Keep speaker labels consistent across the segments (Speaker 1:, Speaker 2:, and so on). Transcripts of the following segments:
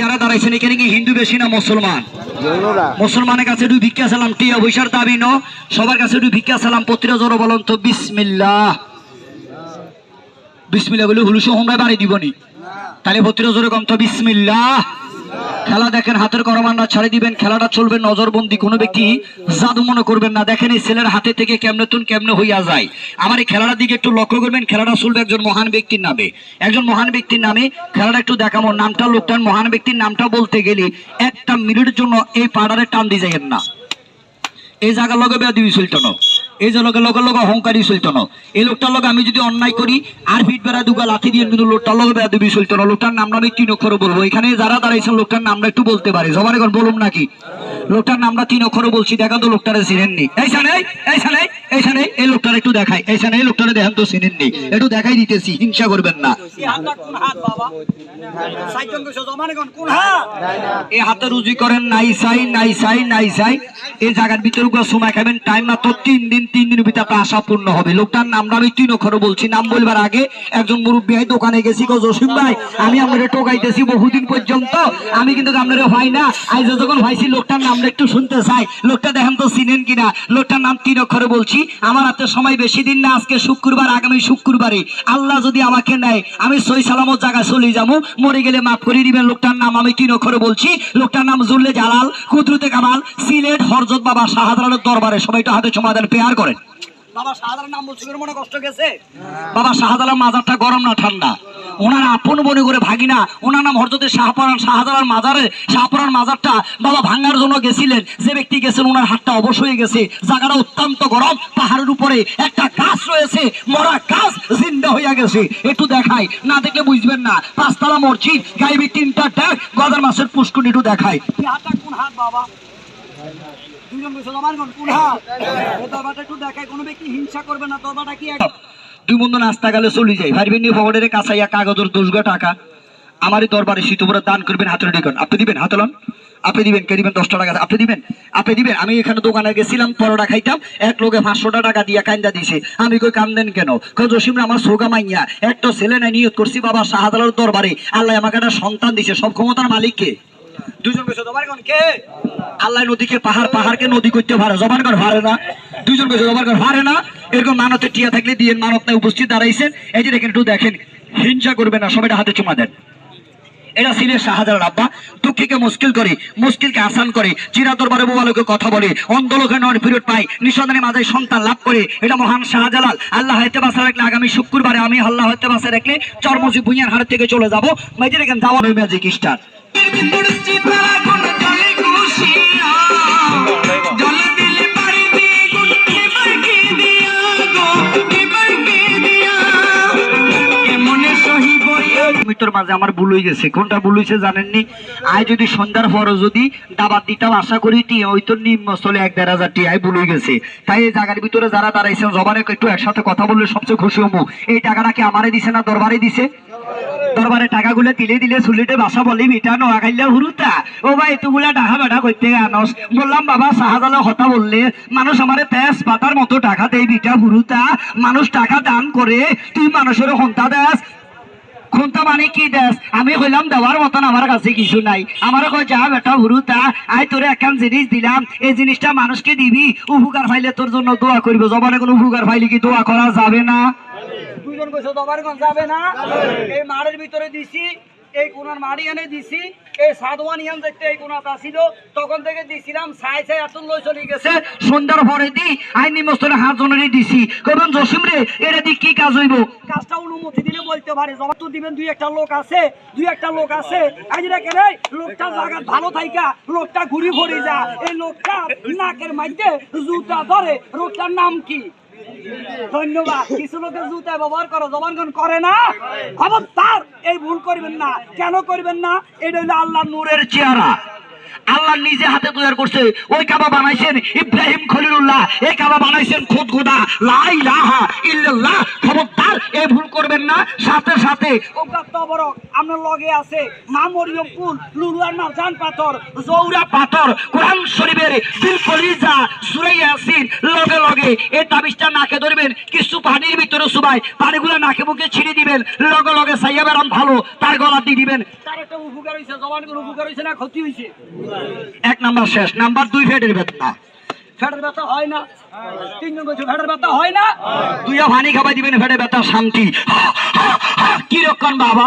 Speaker 1: যারা দাঁড়াইছেন এখানে কি হিন্দু বেশি না মুসলমান? মুসলমানের কাছে একটু ভিক্ষা সালাম টিয়া পয়সার দাবি ন। সবার কাছে একটু ভিক্ষা সালাম পত্রিকা জোর বলুন তো বিসমিল্লাহ। বিসমিল্লাহ বলে হুলুসু হোমরা বাড়ি দিবনি। তাহলে পত্রিকা জোরে কম তো বিসমিল্লাহ। খেলা দেখেন, হাতের করমানরা ছাড়ে দিবেন, খেলাটা চলবে নজরবন্দি। কোনো ব্যক্তি জাদু মনে করবেন না। দেখেন এই ছেলের হাতে থেকে কেমনে তুন, কেমনে হইয়া যায়। আমার এই খেলাটার দিকে একটু লক্ষ্য করবেন, খেলাটা চলবে একজন মহান ব্যক্তির নামে। একজন মহান ব্যক্তির নামে খেলাটা একটু দেখাবো নামটা লোকটার মহান ব্যক্তির নামটা বলতে গেলে একটা মিনিটের জন্য এই পাড়ারে টান দিয়ে যাইয়েন না। এই জায়গার লগে বেয়া দিবি চলতো না এই যে লগে লগে লগে অহংকারী চলতো না এই লোকটার লগে আমি যদি অন্যায় করি, আর ভিট বেড়া দুগা লাঠি দিয়ে কিন্তু লোকটার লগে বেড়া দিবি চলতো লোকটার নাম আমি তিন অক্ষরে বলব। এখানে যারা দাঁড়াইছেন, লোকটার নামটা একটু বলতে পারে। সবার এখন বলুন নাকি? লোকটার নামটা তিন অক্ষরে বলছি দেখা তো লোকটারে চিনেননি এইখানে এইখানে এইখানে এই লোকটার একটু দেখাই এইখানে এই লোকটারে দেখেন তো চিনেননি একটু দেখাই দিতেছি হিংসা করবেন না। এই হাতে রুজি করেন নাই চাই নাই চাই নাই চাই এই জায়গার ভিতরে সময় খাবেন টাইম মাত্র তিন দিন তিন দিনের ভিতরে আপনার আশা পূর্ণ হবে। লোকটার নামটা আমি তিন অক্ষরে বলছি নাম বলবার আগে একজন মুরব্বী ভাই দোকানে গেছি গো জসিম ভাই। আমি আপনারা টোকাইতেছি বহুদিন পর্যন্ত। আমি কিন্তু আপনারা ভাই না। আজ যখন ভাইছি লোকটার নামটা একটু শুনতে চাই। লোকটা দেখেন তো চিনেন কিনা? লোকটার নাম তিন অক্ষরে বলছি। আমার হাতে সময় বেশি দিন না, আজকে শুক্রবার, আগামী শুক্রবারে। আল্লাহ যদি আমাকে নেয়, আমি সই সালামত জায়গায় চলে যাব। মরে গেলে মাফ করে দিবেন, লোকটার নাম আমি তিন অক্ষরে বলছি? লোকটার নাম জুল্লে জালাল, কুদরুতে কামাল, সিলেট, হরজত বাবা শাহাদানের দরবারে। সবাই তো হাতে সমাধান পেয়ার করেন। বাবা শাহজালাল নাম বলছি মনে কষ্ট গেছে? বাবা শাহজালাল মাজারটা গরম না ঠান্ডা? ওনার আপন মনে করে ভাগিনা, ওনার নাম হরজতে শাহপরান শাহজালাল মাজারে শাহপরান মাজারটা বাবা ভাঙার জন্য গেছিলেন। যে ব্যক্তি গেছেন, ওনার হাতটা অবশ্যই গেছে। জায়গাটা অত্যন্ত গরম, পাহাড়ের উপরে একটা গাছ রয়েছে, মরা গাছ জিন্দা হইয়া গেছে। একটু দেখাই, না দেখলে বুঝবেন না। পাঁচতলা মসজিদ, গাইবি তিনটা ট্যাগ গদার মাসের পুষ্কুনি একটু দেখাই। হাতটা কোন হাত বাবা? দুই বন্ধু নাস্তা গেলে যাই ভাইবেন কাগজের টাকা দরবারে দান করবেন আপনি দিবেন হাতলন আপনি দিবেন? কে দিবেন? টাকা। আপনি দিবেন? আপনি দিবেন? আমি এখানে দোকানে গেছিলাম, পরোটা খাইতাম, এক লোকে পাঁচশোটা টাকা দিয়া কান্দা দিছে। আমি কই, কান্দেন কেন? জসিমরা আমার সোগা মাইয়া, একটা ছেলে নাই নিয়োগ করছি, বাবা শাহজালার দরবারে। আল্লাহ আমাকে একটা সন্তান দিছে, সব ক্ষমতার মালিক কে হিংসা করবে না হাতে চুমা দেন। এরা আব্বা, দুঃখীকে মুশকিল করে, মুশকিলকে আসান করে চিরা দরবারে কথা বলে, অন্ধলোকে নন ফিরত মাঝে সন্তান লাভ করে, এটা মহান শাহজালাল। আল্লাহ হাতে বাসা রাখলে আগামী শুক্রবারে আমি আল্লাহ হাতে বাসা রাখলে চর্মজি ভুইয়ার হাট থেকে চলে যাব। মেজে রেখেন স্টার। আমার ভুল হয়ে গেছে। কোনটা ভুল যদি সন্ধ্যার যদি আশা এক দেড় হাজার ভুল গেছে। তাই যারা জবানে একটু একসাথে কথা বললে সবচেয়ে খুশি এই টাকাটা কি দিছে না দরবারে দিছে? দরবারে টাকাগুলো দিলে দিলে সুলিটে বাসা বলি মিটা নোয়া খাইলে হুরুতা ও ভাই, এতগুলা টাকা বেটা করতে আনস। বললাম, বাবা শাহজালা হতা বললে, মানুষ আমারে তেজ পাতার মতো টাকা দেয় বিটা হুরুতা মানুষ টাকা দান করে তুই মানুষের হন্তা দেস। খুনতা মানে কি দেশ আমি কইলাম দেওয়ার মতন আমার কাছে কিছু নাই। আমার কয়, যা বেটা হুরুতা আই তোরে একখান জিনিস দিলাম। এই জিনিসটা মানুষকে দিবি। উপকার পাইলে তোর জন্য দোয়া করব জবানে কোনো উপকার পাইলে কি দোয়া করা যাবে না? দুজন কইছো দবার কোন যাবে না। এই মাড়ের ভিতরে দিছি এই কোনার মাড়ি এনে দিছি এই সাদওয়ান ইয়ান দেখতে এই কোনাটা ছিল তখন থেকে দিছিলাম ছাই ছাই এত লই চলে গেছে। সন্ধ্যার পরে দি আইন নিমস্তনে হাত জনের দিছি। কবেন জসিম রে এটা দি কি কাজ হইব? কাজটা অনুমতি দিলে বলতে পারে জবাব তো দিবেন দুই একটা লোক আছে দুই একটা লোক আছে। আজ রে লোকটা জায়গা ভালো থাইকা লোকটা ঘুরি ঘুরি যা এই লোকটা নাকের মধ্যে জুতা ধরে লোকটার নাম কি? ধন্যবাদ। কিছু লোকের জুতা ব্যবহার করো, জবানগণ করে না। খবর তার এই ভুল করবেন না। কেন করবেন না? এটা হলো আল্লাহ নূরের চেহারা। আল্লাহ নিজে হাতে তৈরি করছে। ওই কাবা বানাইছেন ইব্রাহিম খলিলুল্লাহ। এই কাবা বানাইছেন খুদ খোদা লাই লাহা ইল্লাল্লাহ। খবরদার এ ভুল করবেন না। সাথে সাথে
Speaker 2: ওগা তবরক আপনার লগে আছে মা মরিয়ম কুল লুলুয়ার মারজান পাথর
Speaker 1: জৌরা পাথর কোরআন শরীফের দিল কলিজা সূরা ইয়াসিন। লগে লগে এই তাবিজটা নাকে ধরবেন কিছু পানির ভিতরে সুবাই পানিগুলো নাকে মুখে ছিঁড়ে দিবেন। লগে লগে সাইয়া বেরাম ভালো তার গলা দিয়ে দিবেন।
Speaker 2: তার একটা উপকার হয়েছে জবান কোনো উপকার হয়েছে না ক্ষতি হয়েছে
Speaker 1: এক নাম্বার শেষ নাম্বার দুই ফেটের ব্যথা।
Speaker 2: ফেটের ব্যথা হয় না। তিনজন বলছে ফেটের ব্যথা হয় না।
Speaker 1: দুইয়া পানি খাবাই দিবেন ফেটে ব্যথা শান্তি। কি রক্ষণ বাবা?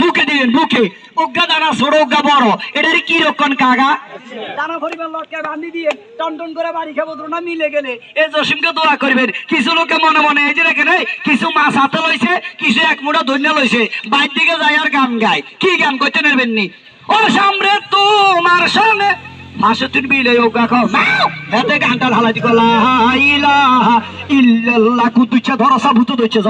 Speaker 1: বুকে দিবেন বুকে। অজ্ঞা দানা ছোট অজ্ঞা বড়। এটার কি রক্ষণ কাগা
Speaker 2: দানা পরিবার লটকে বান্ধি দিয়ে টন টন করে বাড়ি খাব না মিলে গেলে।
Speaker 1: এই জসিমকে দোয়া করবেন। কিছু লোকে মনে মনে এই যে রেখে নেই কিছু মাছ হাতে লইছে কিছু এক মুঠা ধন্য লইছে। বাইর দিকে যায় আর গান গায়। কি গান করতে নেবেন নি ও সামনে তোমার সঙ্গে মাসে তুই বিলে এতে গানটা ইল্লাল্লাহ ভূত দইছে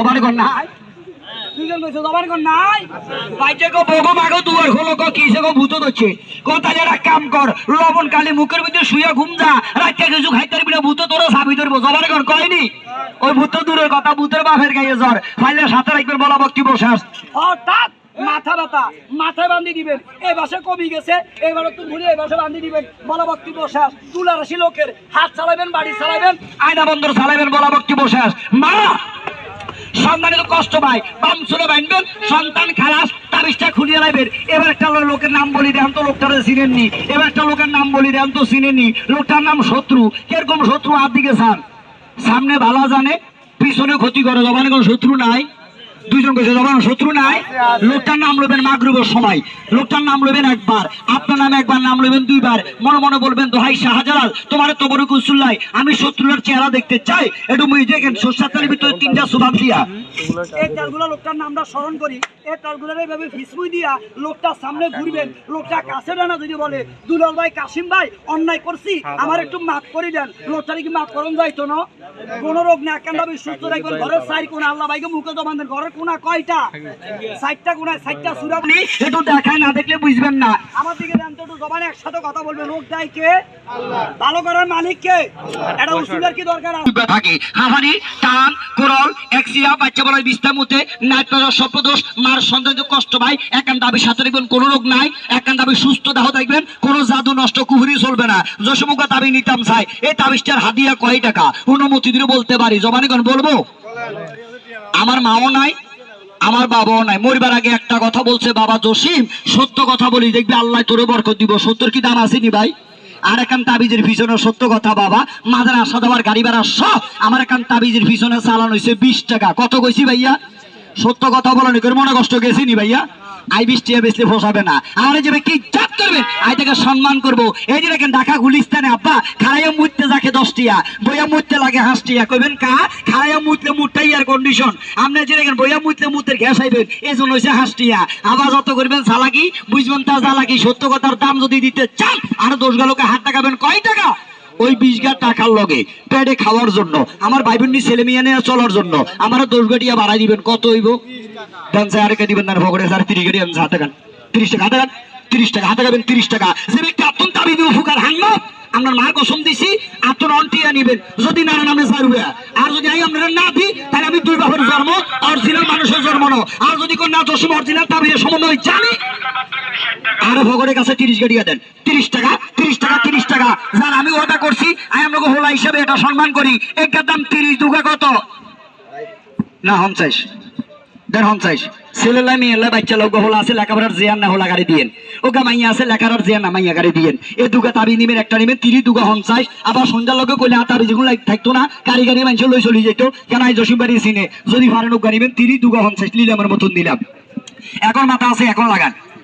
Speaker 1: কিসে ভূত দচ্ছে কথা যারা কাম লবণ কালি মুখের ভিতরে শুয়ে ঘুম যা। রাতে কিছু খাইতে ভূত তোর সাবি ধরবো, জবান কর, কয়নি? ওই ভূত দূরের কথা, ভূতের বাপের গায়ে জ্বর। ফাইলে সাথে রাখবেন, বলা বক্তি বসাস।
Speaker 2: হঠাৎ মাথা ব্যথা, মাথায় বান্ধি দিবেন। এই বাসে কমই গেছে এবার একটু ঘুরে এই বাসে বান্ধি দিবেন। বলা বক্তি বসাস তুলা রাশি লোকের হাত চালাবেন, বাড়ি চালাবেন,
Speaker 1: আয়না বন্দর চালাবেন, বলা বক্তি বসাস মা! সন্তানের কষ্ট পায়, বাম চুলে বাঁধবেন, সন্তান খালাস, তাবিজটা খুলিয়ে লাইবেন। এবার একটা লোকের নাম বলি দেন তো, লোকটারে চিনেননি। এবার একটা লোকের নাম বলি দেন তো, চিনেননি। লোকটার নাম শত্রু। কীরকম শত্রু? আর দিকে চান সামনে ভালো জানে, পিছনে ক্ষতি করে, জবানে কোনো শত্রু নাই। দুইজন কইছে, জবান শত্রু নাই। লোকটার নাম লবেন মাগরুবের সময়। লোকটার নাম লবেন একবার। আপনার নামে একবার নাম লবেন দুইবার। মনে মনে বলবেন, দোহাই শাহজালাল, তোমার তো বড় কুসুল্লাই। আমি শত্রুর চেহারা দেখতে চাই। একটু মুই দেখেন সর্ষার ভিতরে তিনটা সুবাদ দিয়া
Speaker 2: এই তালগুলো লোকটার নামটা স্মরণ করি। এই তালগুলোর এইভাবে ফিসমুই দিয়া লোকটার সামনে ঘুরবেন। লোকটা কাছে না যদি বলে, দুলাল ভাই, কাশিম ভাই, অন্যায় করছি। আমার একটু মাফ করে দেন। লোকটারে কি মাফ করুন যাইতো না? কোন রোগ না কেন সুস্থ রাখবেন ঘরের সাইড কোনা আল্লাহ ভাইকে মুখে জমান দেন। ঘরের কোনা কয়টা? সুরা
Speaker 1: একটু দেখায় না দেখলে বুঝবেন না।
Speaker 2: আমার দিকে দেন তো একটু জবানে একসাথে কথা বলবেন। লোক দেয় কে? ভালো করার মালিক কে? এটা উসুলের কি দরকার? আছে?
Speaker 1: থাকে। হাফানি টান কোরল এক্সিয়া বাচ্চা বলার বিস্তার মতে নাইট্রোজেন সর্পদোষ মার সন্তান কষ্ট একান্ত দাবি সাথে দেখবেন কোনো রোগ নাই। একান্ত দাবি সুস্থ দেহ দেখবেন কোনো জাদু নষ্ট কুহুরি চলবে না। যশমুখা দাবি নিতাম চাই এই তাবিজটার হাদিয়া কয় টাকা? অনুমতি দিয়ে বলতে পারি। জবানি কোন বলব? আমার মাও নাই আমার বাবাও নাই। মরিবার আগে একটা কথা বলছে, বাবা জসিম, সত্য কথা বলি, দেখবি আল্লাহ তোরে বরকত দিব। সত্যর কি দাম আসেনি ভাই? আর একান তাবিজের পিছনে সত্য কথা, বাবা। মাদার আসা দেওয়ার গাড়ি ভাড়া সব আমার একান তাবিজের পিছনে চালানো হয়েছে বিশ টাকা। কত কইছি ভাইয়া? সত্য কথা বলেন করে মনে কষ্ট গেছি নি ভাইয়া? আই টাকা বেশি ফসাবে না। এই যে ব্যক্তি চাপ করবে, আই তাকে সম্মান করব। এই যে দেখেন ঢাকা, গুলিস্তানে, আব্বা খারাইয়া মুইতে যাকে দশ টিয়া বইয়া মুইতে লাগে হাঁস টিয়া কইবেন কা? খারাইয়া মুইতে মুটটাই আর কন্ডিশন আপনি যে দেখেন বইয়া মুইতে মুতের গ্যাস আইবেন, এই জন্য হয়েছে হাঁস টিয়া আবার যত করবেন চালাকি বুঝবেন তা চালাকি সত্য কথার দাম যদি দিতে চান, আর দশ গালোকে হাত টাকাবেন। কয় টাকা? ওই বিশ গার টাকার লগে পেটে খাওয়ার জন্য, আমার ভাই বোননি ছেলে মেয়ে নিয়ে চলার জন্য আমার দশ গাটিয়া বাড়াই দিবেন, কত হইব? দিবেন না ভগড়ে স্যার, তিরিশ আনছে হাতে তিরিশ টাকা, হাতে তিরিশ টাকা, হাতে তিরিশ টাকা। যে ব্যক্তি তাবি দিব ফুকার আপনার মার কসম দিছি আত্মন অন্টিয়া নিবেন। যদি না নামে আর যদি আমি আপনারা না দিই, তাহলে আমি দুই জন্ম, অরিজিনাল মানুষের জন্ম আর যদি কোন না দশম অরিজিনাল সম্বন্ধে জানি আর ভগরের কাছে তিরিশ গাড়িয়া দেন। তিরিশ টাকা তিরিশ টাকা তিরিশ টাকা। যার আমি ওটা করছি, আমি আপনাকে হোলা হিসাবে এটা সম্মান করি। এটার দাম তিরিশ, দুগা কত? না দেড় হমচাইশ ছেলেলা মেয়েলা বাচ্চা লোক হলা আছে, লেখাপড়ার জিয়ান না হলা গাড়ি দিয়েন। মাইয়া আছে লেখার জিয়ান না মাইয়া গাড়ি দিয়েন। এ দুগা তাবি নিবেন, একটা নিবেন তিরি দুগা হমচাইশ আবার সন্ধ্যার লোকে কইলে হাত তাবি যেগুলো থাকতো না, গাড়ি গাড়ি মানুষ লই চলে যেত কেন এই জসিম সিনে? যদি ফারেন ওগা নিবেন তিরি দুগা হমচাইশ লিলামের মতন দিলাম এখন মাথা আছে, এখন লাগান।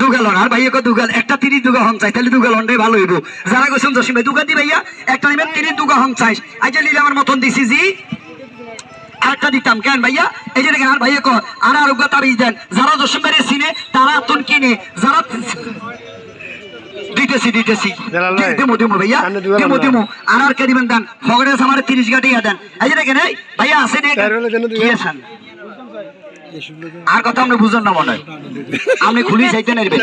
Speaker 1: দুগালন আর ভাইয়া দুগাল একটা তিরিশ দুগা হন চাই তাহলে দুগালনটাই ভালো হইব। যারা গেছেন জসিম ভাই দুগা দি ভাইয়া একটা নিবেন তিরিশ দুগা হন চাইস। আজ লিলে আমার মতন দিছি জি আরেকটা দিতাম কেন ভাইয়া? এই যে দেখেন আর ভাইয়া কর আর আরোগ্য তাবিজ দেন। যারা দশম বাড়ি চিনে তারা তুন কিনে। যারা দিতেছি দিতেছি দিমু দিমু ভাইয়া দিমু দিমু। আর আর কে দিবেন দেন? ফগড়ে আমার তিরিশ গাটি দেন। এই যে দেখেন ভাইয়া আছে নি
Speaker 3: চার বেলা জন্য দিবেন।
Speaker 1: কি আছেন? আর কথা আপনি বুঝেন না মনে আপনি খুলি চাইতে নেবেন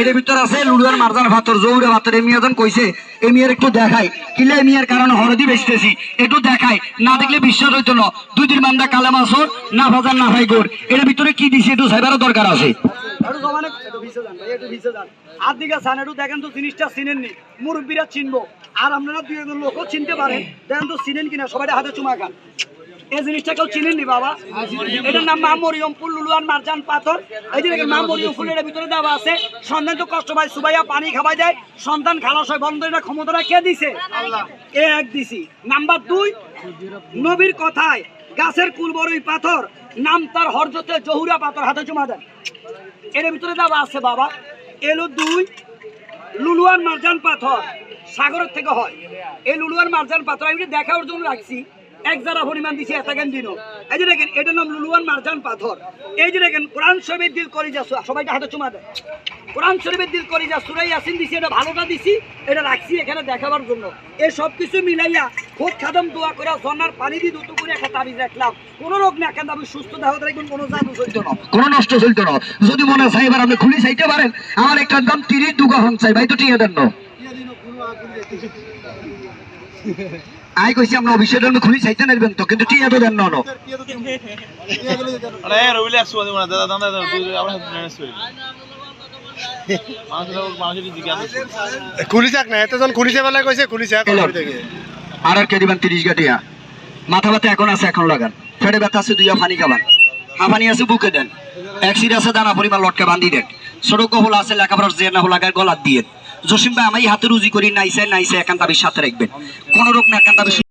Speaker 1: এর ভিতর আছে লুডুয়ার মারজান ভাতর জৌরে ভাতর। এমিয়াজন কইছে এমিয়ার একটু দেখাই। কিলে এমিয়ার কারণে হরদি বেচতেছি। একটু দেখাই। না দেখলে বিশ্বাস হইতো না। দুই দিন বান্দা কালে মাসর না ভাজার না ভাই গোর। এর ভিতরে কি দিছে একটু সাইবারও দরকার আছে।
Speaker 2: আর দিকে সান একটু দেখেন তো জিনিসটা চিনেননি। মুরব্বীরা চিনবো। আর আপনারা দুই একজন লোকও চিনতে পারেন। দেখেন তো চিনেন কিনা, সবাই হাতে চুমা খান। এই জিনিসটা কেউ চিনেননি বাবা? এটার নাম মা মরিয়ম ফুল লুলুয়ান, মারজান, পাথর। এই যে মা মরিয়ম ফুলের ভিতরে দেওয়া আছে, সন্তান তো কষ্ট পায়, সুবাইয়া পানি খাওয়াই দেয়, সন্তান খালাস হয়, বন্ধ এটা ক্ষমতাটা কে দিছে? এ এক দিছি। নাম্বার দুই, নবীর কথায়, গাছের কুল বড়ই পাথর, নাম তার হরজতে জহুরা পাথর, হাতে চুমা দেন এর ভিতরে দাবা আছে বাবা, এলো দুই, লুলুয়ান, মারজান পাথর, সাগরের থেকে হয়। এই লুলুয়ান, মারজান পাথর, আমি দেখার জন্য রাখছি। এক যারা পরিমাণ দিছি এতখান দিনও এই যে দেখেন এটার নাম লুলুয়ান মারজান পাথর। এই যে দেখেন কোরআন শরীফের দিল করি যা সবাইকে হাতে চুমা দেয় কোরআন শরীফের দিল করি যা সুরাই ইয়াসিন দিছি এটা ভালোটা দিছি এটা রাখছি এখানে দেখাবার জন্য। এই সব কিছু মিলাইয়া খুব খাদম দোয়া করে ঝর্নার পানি দিয়ে দুটো করে একটা তাবিজ রাখলাম। কোনো রোগ না কেন আমি সুস্থ দেহ রাখবেন কোনো জাদু চলতো না।
Speaker 1: কোনো নষ্ট চলতো না। যদি মনে চাই এবার আপনি খুলি চাইতে পারেন আমার একটা দাম তিরিশ দুগা হন চাই ভাই তো ঠিক দেন না। আই কইছি আমরা অভিষেক আমি খুলি চাইতে নেবেন তো কিন্তু ঠিক দেন না না।
Speaker 4: রবিলে একশো দিব না দাদা দাদা দাদা তুই আমরা ম্যানেজ করি মানুষের মানুষের জিজ্ঞাসা
Speaker 3: খুলিছাক না এতজন খুলিছে বেলা কৈছে খুলিছাক
Speaker 1: এলো। আর আর কে দিবেন তিরিশ গাটিয়া? মাথা ব্যথা এখন আছে এখন লাগান। ফেটে ব্যথা আছে দুইয়া পানি খাবান। হাফানি আছে বুকে দেন। আছে দানা পরিমাণ লটকে বান্ধি দেন। ছোট কহল আছে লেখাপড়ার যে না লাগায় গলার দিয়ে জসিম ভাই, আমি হাতে রুজি করি, নাইসে নাইসে একান্তাবি সাথে রাখবেন। কোন রোগ না একান্ত